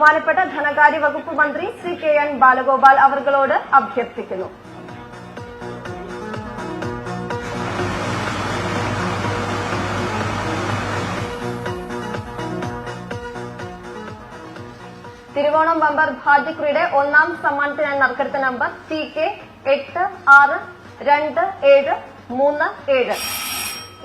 ബഹുമാനപ്പെട്ട ധനകാര്യ വകുപ്പ് മന്ത്രി ശ്രീ കെ എൻ ബാലഗോപാൽ അവർകളോട് അഭ്യർത്ഥിക്കുന്നു. തിരുവോണം ബമ്പർ ഭാഗ്യക്കുറിയുടെ ഒന്നാം സമ്മാനത്തിനായി നറുക്കെടുത്ത നമ്പർ ടി കെ എട്ട് ആറ് രണ്ട് ഏഴ് മൂന്ന് ഏഴ്.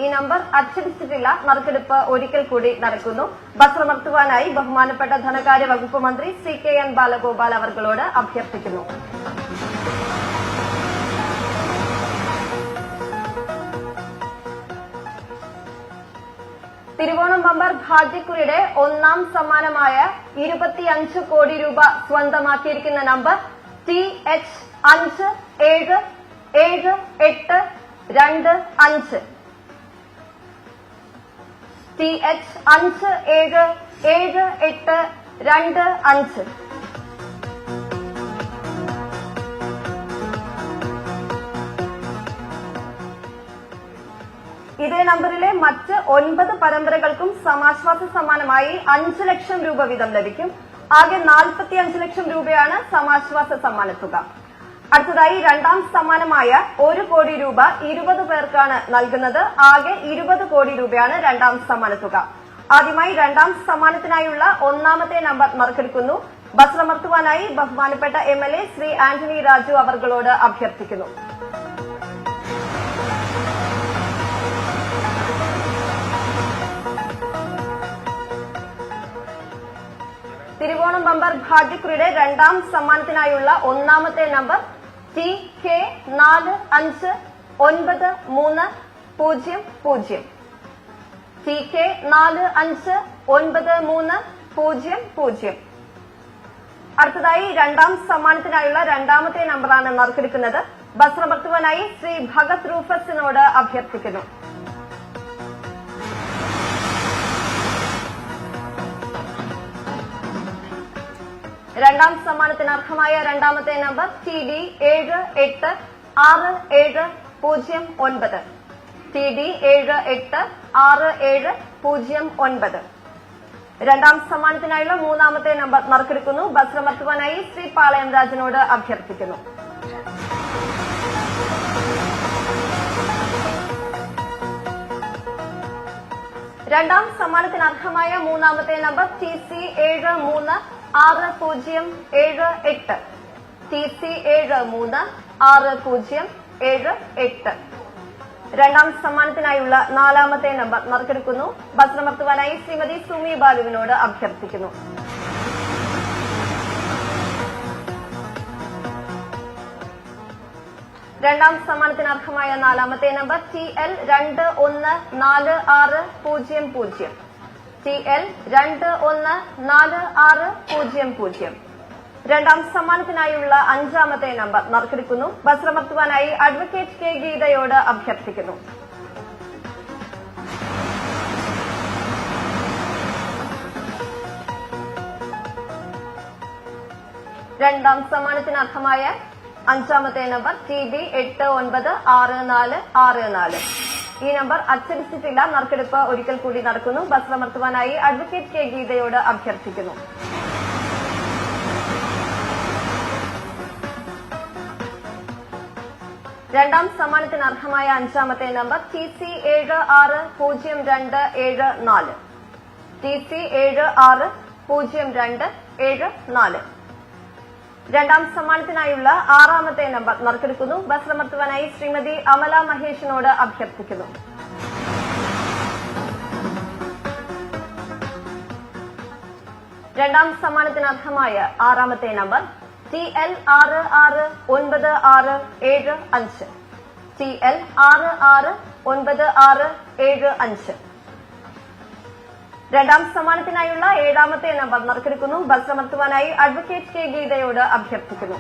ഈ നമ്പർ അച്ചടിച്ചിട്ടില്ല. നറുക്കെടുപ്പ് ഒരിക്കൽ കൂടി നടക്കുന്നു. വസ്ത്രമർത്തുവാനായി ബഹുമാനപ്പെട്ട ധനകാര്യ വകുപ്പ് മന്ത്രി സി കെ എൻ ബാലഗോപാൽ അവർകളോട് അഭ്യർത്ഥിക്കുന്നു. തിരുവോണം ബമ്പർ ഭാഗ്യക്കുറിയുടെ ഒന്നാം സമ്മാനമായ ഇരുപത്തിയഞ്ച് കോടി രൂപ സ്വന്തമാക്കിയിരിക്കുന്ന നമ്പർ ടി എച്ച് അഞ്ച് ഏഴ് ഏഴ് എട്ട് രണ്ട് അഞ്ച്. ടി എച്ച് അഞ്ച് ഏഴ് ഏഴ് എട്ട് രണ്ട് അഞ്ച്. ഇതേ നമ്പറിലെ മറ്റ് ഒൻപത് പരമ്പരകൾക്കും സമാശ്വാസ സമ്മാനമായി അഞ്ച് ലക്ഷം രൂപ വീതം ലഭിക്കും. ആകെ നാൽപ്പത്തി അഞ്ച് ലക്ഷം രൂപയാണ് സമാശ്വാസ സമ്മാനത്തുക. അടുത്തതായി രണ്ടാം സമ്മാനമായ ഒരു കോടി രൂപ ഇരുപത് പേർക്കാണ് നൽകുന്നത്. ആകെ ഇരുപത് കോടി രൂപയാണ് രണ്ടാം സമ്മാനത്തുക ആദ്യമായി രണ്ടാം സമ്മാനത്തിനായുള്ള ഒന്നാമത്തെ നമ്പർ മറക്കെടുക്കുന്നു. വസ്ത്രമർത്തുവാനായി ബഹുമാനപ്പെട്ട M L A Shri Antony Raju അവർകളോട് അഭ്യർത്ഥിക്കുന്നു. തിരുവോണം ബമ്പർ ഭാഗ്യക്കുറിയുടെ രണ്ടാം സമ്മാനത്തിനായുള്ള ഒന്നാമത്തെ നമ്പർ ടി കെ നാല് അഞ്ച് ഒൻപത് മൂന്ന് പൂജ്യം പൂജ്യം. ടി കെ നാല് അഞ്ച് ഒൻപത് മൂന്ന് പൂജ്യം പൂജ്യം. അടുത്തതായി രണ്ടാം സമ്മാനത്തിനായുള്ള രണ്ടാമത്തെ നമ്പറാണ് നറുക്കെടുക്കുന്നത് വസ്ത്രഭക്തുവനായി ശ്രീ ഭഗത് റൂഫസിനോട് അഭ്യർത്ഥിക്കുന്നു. രണ്ടാം സമ്മാനത്തിന് അർഹമായ രണ്ടാമത്തെ നമ്പർ ടി ഡി ഏഴ് എട്ട് ആറ് ഏഴ് പൂജ്യം ഒൻപത്. ടി ഡി ഏഴ് എട്ട് ആറ് ഏഴ് പൂജ്യം ഒൻപത്. രണ്ടാം സമ്മാനത്തിനായുള്ള മൂന്നാമത്തെ നമ്പർ നറുക്കെടുക്കുന്നു ബസ്രമർത്തുവാനായി ശ്രീ പാളയം രാജനോട് അഭ്യർത്ഥിക്കുന്നു. രണ്ടാം സമ്മാനത്തിന് അർഹമായ മൂന്നാമത്തെ നമ്പർ ടി സി ഏഴ് മൂന്ന് ആറ് പൂജ്യം ഏഴ് എട്ട്. ടി സി ഏഴ് മൂന്ന് ആറ് പൂജ്യം ഏഴ് എട്ട്. രണ്ടാം സമ്മാനത്തിനായുള്ള നാലാമത്തെ നമ്പർ നറുക്കെടുക്കുന്നു വസ്ത്രമർത്തുവാനായി ശ്രീമതി സുമി ബാലുവിനോട് അഭ്യർത്ഥിക്കുന്നു. രണ്ടാം സമ്മാനത്തിന് അർഹമായ നാലാമത്തെ നമ്പർ ടി എൽ രണ്ട് ഒന്ന് നാല് ആറ് പൂജ്യം പൂജ്യം. ടി എൽ രണ്ട് ഒന്ന് നാല് ആറ് പൂജ്യം പൂജ്യം. രണ്ടാം സമ്മാനത്തിനായുള്ള അഞ്ചാമത്തെ നമ്പർ നറുക്കെടുക്കുന്നു. വസ്ത്രമർത്തുവാനായി അഡ്വക്കേറ്റ് കെ ഗീതയോട് അഭ്യർത്ഥിക്കുന്നു. രണ്ടാം സമ്മാനത്തിന് അർഹമായ അഞ്ചാമത്തെ നമ്പർ ടി ബി എട്ട് ഒൻപത് ആറ് നാല് ആറ് നാല്. ഈ നമ്പർ അച്ചടിച്ചിട്ടില്ല. നറുക്കെടുപ്പ് ഒരിക്കൽ കൂടി നടക്കുന്നു. ബസ് അമർത്തുവാനായി അഡ്വക്കേറ്റ് കെ ഗീതയോട് അഭ്യർത്ഥിക്കുന്നു. രണ്ടാം സമ്മാനത്തിന് അർഹമായ അഞ്ചാമത്തെ നമ്പർ ടി സി ഏഴ് ആറ് പൂജ്യം രണ്ട് ഏഴ് നാല്. ടി സി ഏഴ് ആറ് പൂജ്യം രണ്ട് ഏഴ് നാല്. രണ്ടാം സമ്മാനത്തിനായുള്ള ആറാമത്തെ നമ്പർ നറുക്കെടുക്കുന്നു. ബസ് നമർത്തുവാനായി ശ്രീമതി അമല മഹേഷിനോട് അഭ്യർത്ഥിക്കുന്നു. രണ്ടാം സമ്മാനത്തിന് അർഹമായ ആറാമത്തെ നമ്പർ ടി എൽ ആറ് ആറ് ഒൻപത് ആറ് ഏഴ് അഞ്ച്. ടി എൽ ആറ് ആറ് ഒൻപത് ആറ് ഏഴ് അഞ്ച്. രണ്ടാം സമ്മാനത്തിനായുള്ള ഏഴാമത്തെ നമ്പർ നറുക്കെടുക്കുന്നു വസ്ത്രമർത്തുവാനായി അഡ്വക്കേറ്റ് കെ ഗീതയോട് അഭ്യർത്ഥിക്കുന്നു.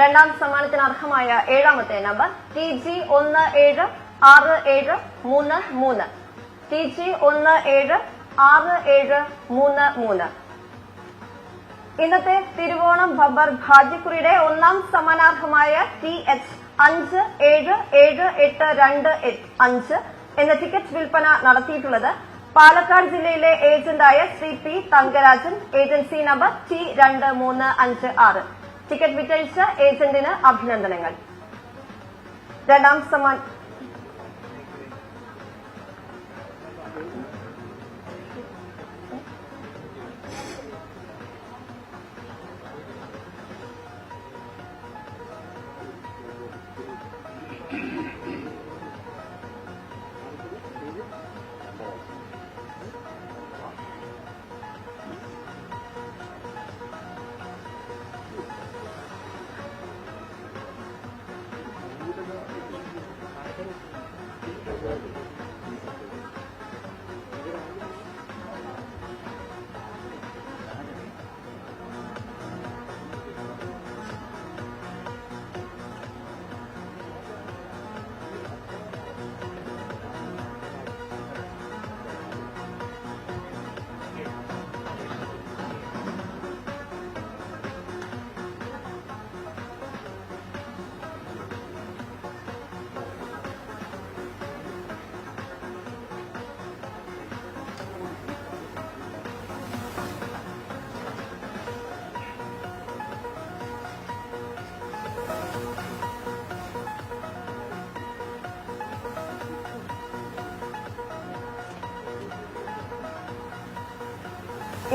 രണ്ടാം സമ്മാനത്തിന് അർഹമായ ഏഴാമത്തെ നമ്പർ ടി ജി ഒന്ന് ഏഴ് ആറ് ഏഴ് മൂന്ന് മൂന്ന്. ടി ജി ഒന്ന് ഏഴ് ആറ് ഏഴ് മൂന്ന് മൂന്ന്. ഇന്നത്തെ തിരുവോണം ബബർ ഭാഗ്യക്കുറിയുടെ ഒന്നാം സമ്മാനാർഹമായ ടി എച്ച് അഞ്ച് ഏഴ് ഏഴ് എട്ട് രണ്ട് എട്ട് അഞ്ച് എന്ന ടിക്കറ്റ് വിൽപ്പന നടത്തിയിട്ടുള്ളത്. പാലക്കാട് ജില്ലയിലെ ഏജന്റായ Shri P Thankarajan agency number T രണ്ട് മൂന്ന് അഞ്ച് ആറ്. ടിക്കറ്റ് വിറ്റഴിച്ച ഏജന്റിന് അഭിനന്ദനങ്ങൾ. രണ്ടാം സമ്മാൻ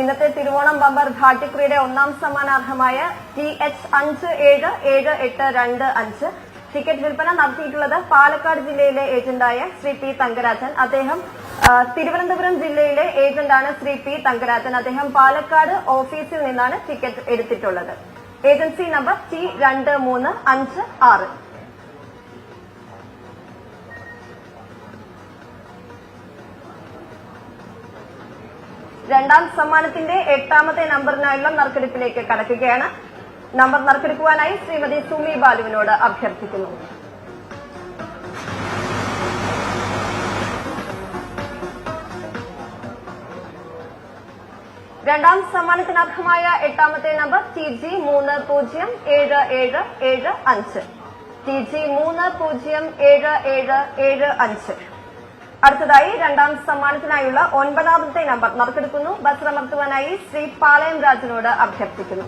ഇന്നത്തെ തിരുവോണം ബമ്പർ ഭാഗ്യക്കുറിയുടെ ഒന്നാം സമ്മാനാർഹമായ ടി എച്ച് അഞ്ച് ഏഴ് ഏഴ് എട്ട് രണ്ട് അഞ്ച്. ടിക്കറ്റ് വിൽപ്പന നടത്തിയിട്ടുള്ളത് പാലക്കാട് ജില്ലയിലെ ഏജന്റായ ശ്രീ പി തങ്കരാജൻ. അദ്ദേഹം തിരുവനന്തപുരം ജില്ലയിലെ ഏജന്റാണ് ശ്രീ പി തങ്കരാജൻ. അദ്ദേഹം പാലക്കാട് ഓഫീസിൽ നിന്നാണ് ടിക്കറ്റ് എടുത്തിട്ടുള്ളത്. ഏജൻസി നമ്പർ ടി രണ്ട് മൂന്ന് അഞ്ച് ആറ്. രണ്ടാം സമ്മാനത്തിന്റെ എട്ടാമത്തെ നമ്പറിനായുള്ള നറുക്കെടുപ്പിലേക്ക് കടക്കുകയാണ്. നമ്പർ നറുക്കെടുക്കുവാനായി ശ്രീമതി സുമി ബാലുവിനോട് അഭ്യർത്ഥിക്കുന്നു. രണ്ടാം സമ്മാനത്തിനർഹമായ എട്ടാമത്തെ നമ്പർ ടി ജി മൂന്ന് പൂജ്യം ഏഴ് ഏഴ് ഏഴ് അഞ്ച്. ടി ജി മൂന്ന് പൂജ്യം ഏഴ് ഏഴ് ഏഴ് അഞ്ച്. അടുത്തതായി രണ്ടാം സമ്മാനത്തിനായുള്ള ഒൻപതാമത്തെ നമ്പർ നറുക്കെടുക്കുന്നു. ബസ് അമർത്തുവാനായി ശ്രീ പാളയം രാജനോട് അഭ്യർത്ഥിക്കുന്നു.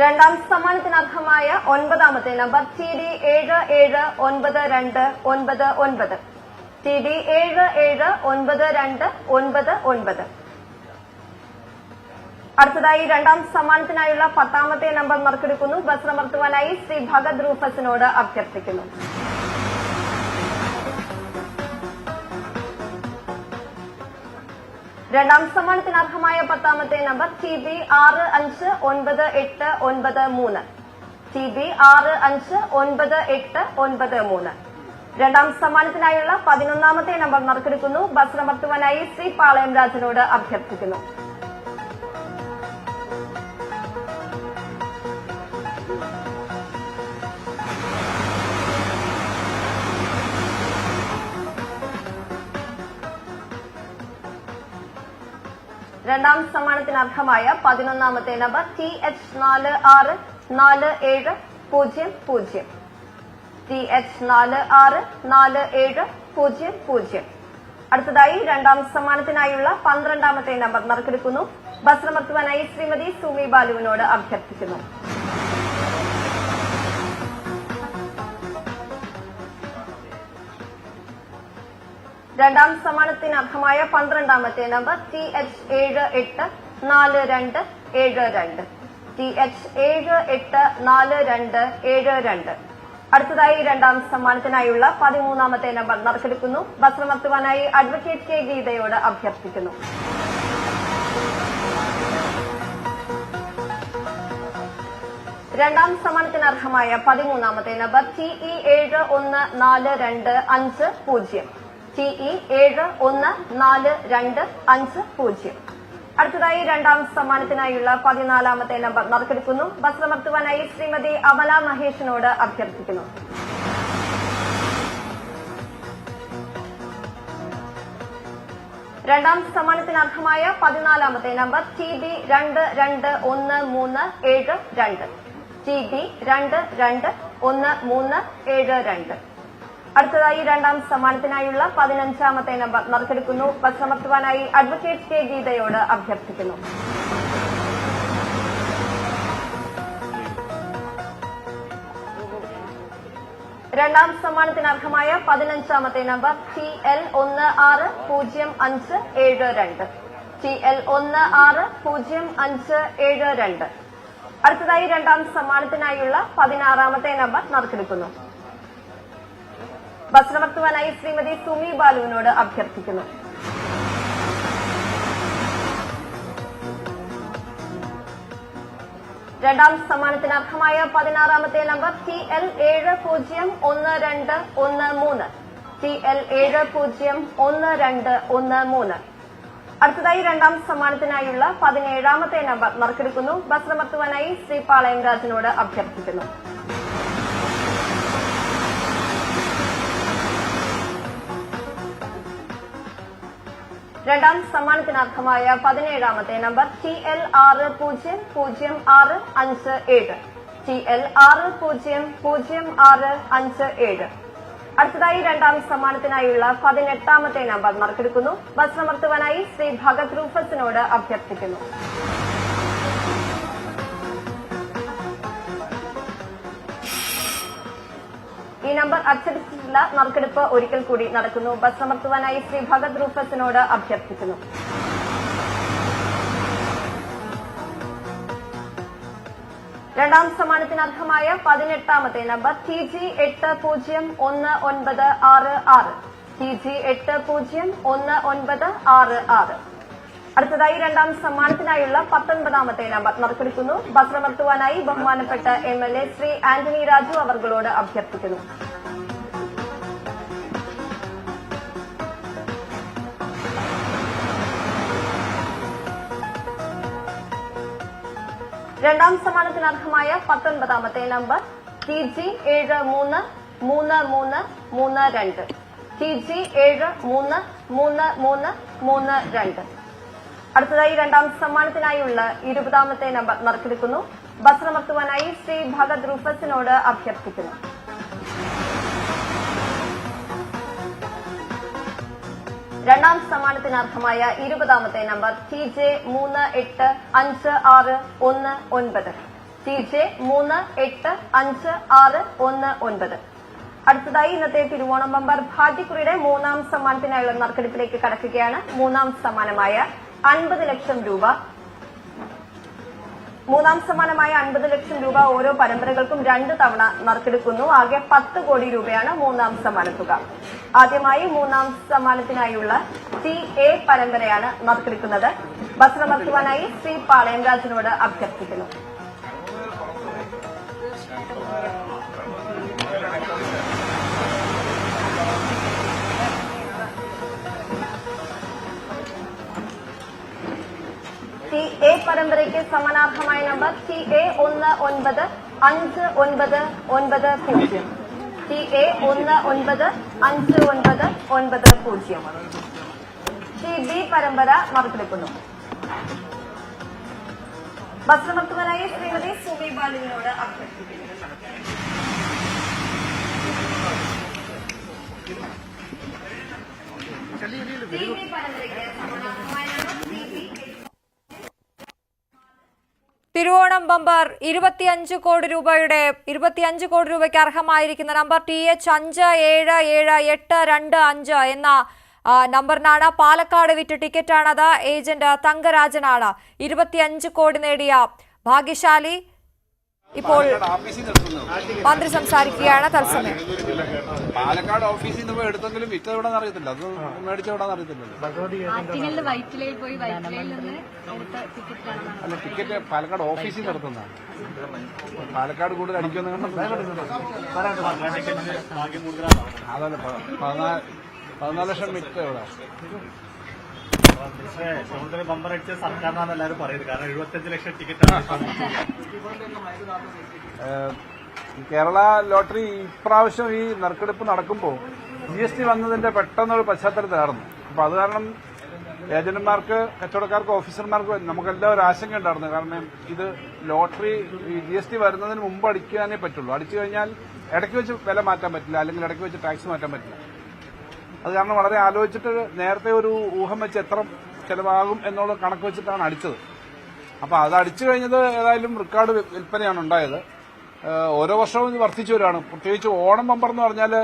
രണ്ടാം സമ്മാനത്തിന് അർഹമായ ഒൻപതാമത്തെ നമ്പർ ടി ഡി ഏഴ് ഏഴ് ഒൻപത് രണ്ട് ഒൻപത് ഒൻപത്. ടി ഡി ഏഴ് ഏഴ് ഒൻപത് രണ്ട് ഒൻപത് ഒൻപത്. അടുത്തതായി രണ്ടാം സമ്മാനത്തിനായുള്ള പത്താമത്തെ നമ്പർ നറുക്കെടുക്കുന്നു ബസ് നമർത്തുവാനായി ശ്രീ ഭഗത് റൂഫസിനോട് അഭ്യർത്ഥിക്കുന്നു. രണ്ടാം സമ്മാനത്തിന് അർഹമായ പത്താമത്തെ നമ്പർ ടി ബി ആറ് അഞ്ച് ഒൻപത് എട്ട് ഒൻപത് മൂന്ന്. ടി ബി ആറ് അഞ്ച് ഒൻപത് എട്ട് ഒൻപത് മൂന്ന്. രണ്ടാം സമ്മാനത്തിനായുള്ള പതിനൊന്നാമത്തെ നമ്പർ നറുക്കെടുക്കുന്നു ബസ് നമർത്തുവാനായി ശ്രീ പാളയം രാജനോട് അഭ്യർത്ഥിക്കുന്നു. രണ്ടാം സമ്മാനത്തിന് അർഹമായ പതിനൊന്നാമത്തെ നമ്പർ ടി എച്ച് നാല് ആറ് നാല് ഏഴ് പൂജ്യം പൂജ്യം. ടി എച്ച് നാല് ആറ് നാല് ഏഴ് പൂജ്യം പൂജ്യം. അടുത്തതായി രണ്ടാം സമ്മാനത്തിനായുള്ള പന്ത്രണ്ടാമത്തെ നമ്പർ നറുക്കെടുക്കുന്നു. ബസ് ശ്രീമതി സുമി ബാലുവിനോട് അഭ്യർത്ഥിക്കുന്നു. രണ്ടാം സമ്മാനത്തിന് അർഹമായ പന്ത്രണ്ടാമത്തെ നമ്പർ ടി എച്ച് ഏഴ് എട്ട് നാല് രണ്ട് ഏഴ് രണ്ട്. ടി എച്ച് ഏഴ് എട്ട് നാല് രണ്ട് ഏഴ് രണ്ട്. അടുത്തതായി രണ്ടാം സമ്മാനത്തിനായുള്ള പതിമൂന്നാമത്തെ നമ്പർ നറുക്കെടുക്കുന്നു. വസ്ത്രമർത്തുവാനായി അഡ്വക്കേറ്റ് കെ ഗീതയോട് അഭ്യർത്ഥിക്കുന്നു. രണ്ടാം സമ്മാനത്തിന് അർഹമായ പതിമൂന്നാമത്തെ നമ്പർ ടി ഇ ഏഴ് ഒന്ന് നാല് രണ്ട് അഞ്ച് പൂജ്യം. ടി ഇ ഏഴ് ഒന്ന് നാല് രണ്ട് അഞ്ച് പൂജ്യം. അടുത്തതായി രണ്ടാം സമ്മാനത്തിനായുള്ള പതിനാലാമത്തെ നമ്പർ നറുക്കെടുക്കുന്നു. ബസ് അമർത്തുവാനായി ശ്രീമതി അമല മഹേഷിനോട് അഭ്യർത്ഥിക്കുന്നു. രണ്ടാം സമ്മാനത്തിന് അർഹമായ പതിനാലാമത്തെ നമ്പർ ടി ബി രണ്ട് രണ്ട് ഒന്ന് മൂന്ന് ഏഴ് രണ്ട്. ടി ബി രണ്ട് രണ്ട് ഒന്ന് മൂന്ന് ഏഴ് രണ്ട്. അടുത്തതായി രണ്ടാം സമ്മാനത്തിനായുള്ള പതിനഞ്ചാമത്തെ നമ്പർ നറുക്കെടുക്കുന്നു. ബസ്സമർത്തുവാനായി അഡ്വക്കേറ്റ് കെ ഗീതയോട് അഭ്യർത്ഥിക്കുന്നു. രണ്ടാം സമ്മാനത്തിന് അർഹമായ പതിനഞ്ചാമത്തെ നമ്പർ ടി എൽ ഒന്ന് ആറ് പൂജ്യം അഞ്ച് ഏഴ് രണ്ട്. ടി എൽ ഒന്ന് ആറ് പൂജ്യം അഞ്ച് ഏഴ് രണ്ട്. അടുത്തതായി രണ്ടാം സമ്മാനത്തിനായുള്ള പതിനാറാമത്തെ നമ്പർ നറുക്കെടുക്കുന്നു. ബസ് ശ്രീമതി സുമി ബാലുവിനോട് അഭ്യർത്ഥിക്കുന്നു. രണ്ടാം സമ്മാനത്തിന് അർഹമായ പതിനാറാമത്തെ നമ്പർ ടി എൽ ഏഴ് പൂജ്യം ഒന്ന് രണ്ട് ഒന്ന് മൂന്ന്. ടി എൽ ഏഴ് പൂജ്യം ഒന്ന് രണ്ട് ഒന്ന് മൂന്ന്. അടുത്തതായി രണ്ടാം സമ്മാനത്തിനായുള്ള പതിനേഴാമത്തെ നമ്പർ നറുക്കെടുക്കുന്നു ബസ് നമർത്തുവാനായി ശ്രീ പാളയം രാജിനോട് അഭ്യർത്ഥിക്കുന്നു. രണ്ടാം സമ്മാനത്തിനർത്ഥമായ പതിനേഴാമത്തെ നമ്പർ ടി എൽ ആറ് പൂജ്യം പൂജ്യം ആറ് അഞ്ച് ഏഴ്. ടി എൽ ആറ് പൂജ്യം പൂജ്യം ആറ് അഞ്ച് ഏഴ്. അടുത്തതായി രണ്ടാം സമ്മാനത്തിനായുള്ള പതിനെട്ടാമത്തെ നമ്പർ നറുക്കെടുക്കുന്നു ബസ് നമർത്തുവാനായി ശ്രീ ഭഗത് റൂഫസിനോട് അഭ്യർത്ഥിക്കുന്നു. ഈ നമ്പർ അച്ചടിച്ചിട്ടുള്ള നറുക്കെടുപ്പ് ഒരിക്കൽ കൂടി നടക്കുന്നു. ബസ് അമർത്തുവാനായി ശ്രീ ഭഗത് റൂഫസിനോട് അഭ്യർത്ഥിക്കുന്നു. രണ്ടാം സമ്മാനത്തിന് അർഹമായ പതിനെട്ടാമത്തെ നമ്പർ ടി ജി എട്ട് പൂജ്യം ഒന്ന് ഒൻപത് ആറ് ആറ്. ടി ജി എട്ട് പൂജ്യം ഒന്ന് ഒൻപത് ആറ് ആറ്. അടുത്തതായി രണ്ടാം സമ്മാനത്തിനായുള്ള പത്തൊൻപതാമത്തെ നമ്പർ നറുക്കെടുക്കുന്നു. ബസ് അമർത്തുവാനായി ബഹുമാനപ്പെട്ട M L A Shri Antony Raju അവർകളോട് അഭ്യർത്ഥിക്കുന്നു. രണ്ടാം സമ്മാനത്തിന് അർഹമായ പത്തൊൻപതാമത്തെ നമ്പർ ടി ജി ഏഴ് മൂന്ന് മൂന്ന് മൂന്ന് മൂന്ന് രണ്ട്. ടി ജി ഏഴ് മൂന്ന് മൂന്ന് മൂന്ന് മൂന്ന് രണ്ട്. അടുത്തതായി രണ്ടാം സമ്മാനത്തിനായുള്ള ഇരുപതാമത്തെ നമ്പർ നറുക്കെടുക്കുന്നു. ബസ് നമർത്തുവാനായി ശ്രീ ഭഗത് റൂഫസിനോട് അഭ്യർത്ഥിക്കുന്നു. രണ്ടാം സമ്മാനത്തിന് അർഹമായ ഇരുപതാമത്തെ നമ്പർ ടി ജെ മൂന്ന് എട്ട് അഞ്ച് ആറ് ഒന്ന് ഒൻപത്. ടി ജെ മൂന്ന് എട്ട് അഞ്ച് ആറ് ഒന്ന് ഒൻപത്. അടുത്തതായി ഇന്നത്തെ തിരുവോണം ബമ്പർ ഭാഗ്യക്കുറിയുടെ മൂന്നാം സമ്മാനത്തിനായുള്ള നറുക്കെടുപ്പിലേക്ക് കടക്കുകയാണ്. മൂന്നാം സമ്മാനമായ അൻപത് ലക്ഷം രൂപ. മൂന്നാം സമ്മാനമായ അൻപത് ലക്ഷം രൂപ ഓരോ പരമ്പരകൾക്കും രണ്ട് തവണ നറുക്കെടുക്കുന്നു. ആകെ പത്ത് കോടി രൂപയാണ് മൂന്നാം സമ്മാന തുക. ആദ്യമായി മൂന്നാം സമ്മാനത്തിനായുള്ള സി എ പരമ്പരയാണ് നറുക്കെടുക്കുന്നത്. ബസ് നമർത്തുവാനായി ശ്രീ പാളയം രാജനോട് അഭ്യർത്ഥിക്കുന്നു. എ പരമ്പരയ്ക്ക് സമാനാർഹമായ നമ്പർ ടി എ ഒന്ന് ഒൻപത് അഞ്ച് ഒൻപത് ഒൻപത് പൂജ്യം. ടി എ ഒന്ന് ഒൻപത് അഞ്ച് ഒൻപത് ഒൻപത് പൂജ്യം. ടി ബി പരമ്പര മറുപടിക്കുന്നു വസ്ത്രമർത്തുവനായി ശ്രീമതി സുമി ബാലിനോട് അഭ്യർത്ഥിക്കുന്നു. ടി ബി പരമ്പരയ്ക്ക് സമാനാർഹമായ number T B Thiruvonam bumper ഇരുപത്തിയഞ്ച് കോടി രൂപയുടെ ഇരുപത്തിയഞ്ച് കോടി രൂപയ്ക്ക് അർഹമായിരിക്കുന്ന നമ്പർ ടി എച്ച് അഞ്ച് ഏഴ് ഏഴ് എട്ട് രണ്ട് അഞ്ച് എന്ന നമ്പറിനാണ് പാലക്കാട് വിറ്റ് ടിക്കറ്റാണത്. ഏജന്റ് തങ്കരാജനാണ്. ഇരുപത്തിയഞ്ച് കോടി നേടിയ ഭാഗ്യശാലി ഇപ്പോൾ മന്ത്രി സംസാരിക്കുകയാണ് തത്സമയം. പാലക്കാട് ഓഫീസിൽ നിന്ന് പോയി എടുത്തെങ്കിലും വിറ്റത് എവിടെ അറിയത്തില്ല. അത് മേടിച്ച എവിടെന്ന് അറിയത്തില്ലല്ലോ. ആറ്റിങ്ങലിൽ വൈറ്റിലയിൽ പോയി വൈറ്റിലയിൽ നിന്ന് എടുത്ത ടിക്കറ്റാണ് അല്ല ടിക്കറ്റ് പാലക്കാട് ഓഫീസിൽ നിർത്തുന്നതാണ് പാലക്കാട് കൂടുതൽ അടിക്കുമെന്ന് അതല്ല പതിനാല് ലക്ഷം വിറ്റ് എവിടെ പക്ഷേ ബമ്പർ അടിച്ച സർക്കാരിനാണ് എല്ലാവരും പറയുന്നത്. കാരണം എഴുപത്തഞ്ച് ലക്ഷം ഈ കേരള ലോട്ടറി ഇപ്രാവശ്യം ഈ നറുക്കെടുപ്പ് നടക്കുമ്പോൾ ജി എസ് ടി വന്നതിന്റെ പെട്ടെന്നൊരു പശ്ചാത്തലത്തിലായിരുന്നു അപ്പൊ അത് കാരണം ഏജന്റുമാർക്ക് കച്ചവടക്കാർക്ക് ഓഫീസർമാർക്ക് നമുക്കെല്ലാം ഒരു ആശങ്ക ഉണ്ടായിരുന്നു. കാരണം ഇത് ലോട്ടറി ജി എസ് ടി വരുന്നതിന് മുമ്പ് അടിക്കാനേ പറ്റുള്ളൂ. അടിച്ചു കഴിഞ്ഞാൽ ഇടയ്ക്ക് വെച്ച് വില മാറ്റാൻ പറ്റില്ല അല്ലെങ്കിൽ ഇടയ്ക്ക് വെച്ച് ടാക്സ് മാറ്റാൻ പറ്റില്ല. അത് കാരണം വളരെ ആലോചിച്ചിട്ട് നേരത്തെ ഒരു ഊഹം വെച്ച് എത്ര ചെലവാകും എന്നുള്ള കണക്ക് വെച്ചിട്ടാണ് അടിച്ചത്. അപ്പൊ അത് അടിച്ചു കഴിഞ്ഞത് ഏതായാലും റെക്കോർഡ് വിൽപ്പനയാണ് ഉണ്ടായത്. ഓരോ വർഷവും ഇത് വർദ്ധിച്ചു വരികയാണ്. പ്രത്യേകിച്ച് ഓണം ബമ്പർ എന്ന് പറഞ്ഞാൽ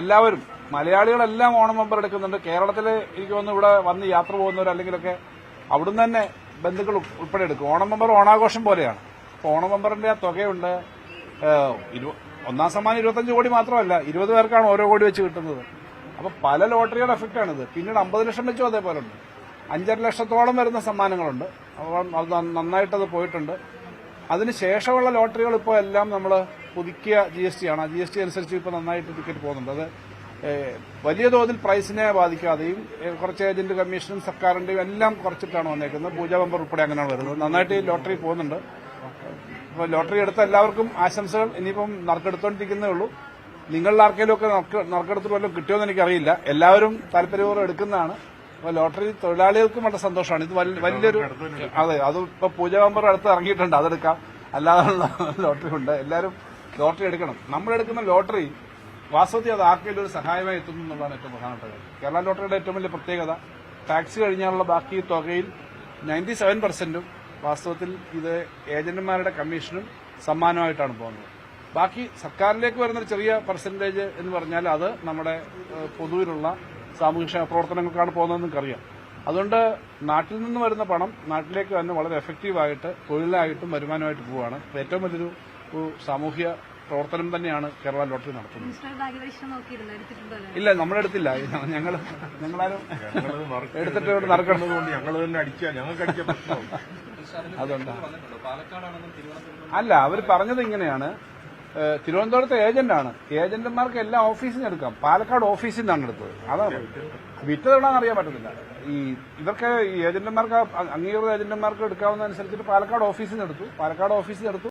എല്ലാവരും മലയാളികളെല്ലാം ഓണം ബമ്പർ എടുക്കുന്നുണ്ട്. കേരളത്തിൽ എനിക്ക് തോന്നുന്നു ഇവിടെ വന്ന് യാത്ര പോകുന്നവർ അല്ലെങ്കിലൊക്കെ അവിടുന്ന് തന്നെ ബന്ധുക്കൾ ഉൾപ്പെടെ എടുക്കും. ഓണം ബമ്പർ ഓണാഘോഷം പോലെയാണ്. അപ്പൊ ഓണം ബമ്പറിന്റെ ആ തുകയുണ്ട് ഒന്നാം സമ്മാനം ഇരുപത്തഞ്ച് കോടി മാത്രമല്ല ഇരുപത് പേർക്കാണ് ഓരോ കോടി വെച്ച് കിട്ടുന്നത്. അപ്പൊ പല ലോട്ടറിയുടെ എഫക്റ്റ് ആണിത്. പിന്നീട് അമ്പത് ലക്ഷം വെച്ചും അതേപോലെ ഉണ്ട് അഞ്ചര ലക്ഷത്തോളം വരുന്ന സമ്മാനങ്ങളുണ്ട്. അപ്പം അത് നന്ന- നന്നായിട്ടത് പോയിട്ടുണ്ട്. അതിന് ശേഷമുള്ള ലോട്ടറികൾ ഇപ്പോൾ എല്ലാം നമ്മൾ പുതുക്കിയ ജി എസ് ടി ആണ്. ജി എസ് ടി അനുസരിച്ച് ഇപ്പോൾ നന്നായിട്ട് ടിക്കറ്റ് പോകുന്നുണ്ട്. അത് വലിയ തോതിൽ പ്രൈസിനെ ബാധിക്കാതെയും കുറച്ച് ഏജന്റ് കമ്മീഷനും സർക്കാരിന്റെയും എല്ലാം കുറച്ചിട്ടാണ് വന്നേക്കുന്നത്. പൂജാ ബമ്പർ ഉൾപ്പെടെ അങ്ങനെയാണ് വരുന്നത്. നന്നായിട്ട് ഈ ലോട്ടറി പോകുന്നുണ്ട്. അപ്പോൾ ലോട്ടറി എടുത്ത എല്ലാവർക്കും ആശംസകൾ. ഇനിയിപ്പം നറുക്കെടുത്തോണ്ടിരിക്കുന്നേ ഉള്ളൂ. നിങ്ങളുടെ ആർക്കെങ്കിലും ഒക്കെ നറുക്ക് നറുക്കെടുത്തിട്ട് വല്ലതും കിട്ടിയോന്ന് എനിക്കറിയില്ല. എല്ലാവരും താല്പര്യപൂർവം എടുക്കുന്നതാണ്. അപ്പോൾ ലോട്ടറി തൊഴിലാളികൾക്കും വളരെ സന്തോഷമാണ്. ഇത് വലിയ- വലിയൊരു അതെ അത് ഇപ്പൊ പൂജ മെമ്പർ അടുത്ത് ഇറങ്ങിയിട്ടുണ്ട്. അതെടുക്കാം. അല്ലാതെയുള്ള ലോട്ടറി ഉണ്ട്. എല്ലാവരും ലോട്ടറി എടുക്കണം. നമ്മളെടുക്കുന്ന ലോട്ടറി വാസ്തവത്തിൽ അത് ആർക്കെങ്കിലും ഒരു സഹായമായി എത്തുന്നു എന്നുള്ളതാണ് ഏറ്റവും പ്രധാനപ്പെട്ട കാര്യം. കേരള ലോട്ടറിയുടെ ഏറ്റവും വലിയ പ്രത്യേകത ടാക്സ് കഴിഞ്ഞാലുള്ള ബാക്കി തുകയിൽ നയന്റി സെവൻ പെർസെന്റും വാസ്തവത്തിൽ ഇത് ഏജന്റുമാരുടെ കമ്മീഷനും സമ്മാനമായിട്ടാണ് പോകുന്നത്. ബാക്കി സർക്കാരിലേക്ക് വരുന്ന ഒരു ചെറിയ പെർസെന്റേജ് എന്ന് പറഞ്ഞാൽ അത് നമ്മുടെ പൊതുവിലുള്ള സാമൂഹ്യ പ്രവർത്തനങ്ങൾക്കാണ് പോകുന്നതെന്ന് അറിയാം അതുകൊണ്ട് നാട്ടിൽ നിന്ന് വരുന്ന പണം നാട്ടിലേക്ക് തന്നെ വളരെ എഫക്റ്റീവായിട്ട് തൊഴിലായിട്ടും വരുമാനമായിട്ട് പോവുകയാണ്. ഏറ്റവും വലിയൊരു സാമൂഹ്യ പ്രവർത്തനം തന്നെയാണ് കേരള ലോട്ടറി നടത്തുന്നത്. മിസ്റ്റർ നമ്മുടെ അടുത്തില്ല? ഇല്ല ഞങ്ങൾ ഞങ്ങളാരും എടുത്തിട്ട് ഇവിടെ നടക്കണം. കൊണ്ട് ഞങ്ങൾ തന്നെ അടിക്കുക ഞങ്ങൾക്ക് അടിക്കാൻ പ്രശ്നമാവും അതുകൊണ്ട്. അല്ല അവർ പറഞ്ഞത് ഇങ്ങനെയാണ്. തിരുവനന്തപുരത്തെ ഏജന്റാണ്. ഏജന്റുമാർക്ക് എല്ലാ ഓഫീസിൽ നിന്ന് എടുക്കാം. പാലക്കാട് ഓഫീസിൽ നിന്നാണ് എടുത്തത്. അതാണ് വിറ്റതെവിടാന്ന് അറിയാൻ പറ്റത്തില്ല. ഈ ഇവർക്ക് ഈ ഏജന്റുമാർക്ക് അംഗീകൃത ഏജന്റുമാർക്ക് എടുക്കാവുന്ന അനുസരിച്ചിട്ട് പാലക്കാട് ഓഫീസിൽ നിന്ന് എടുത്തു. പാലക്കാട് ഓഫീസിൽ നിന്ന് എടുത്തു.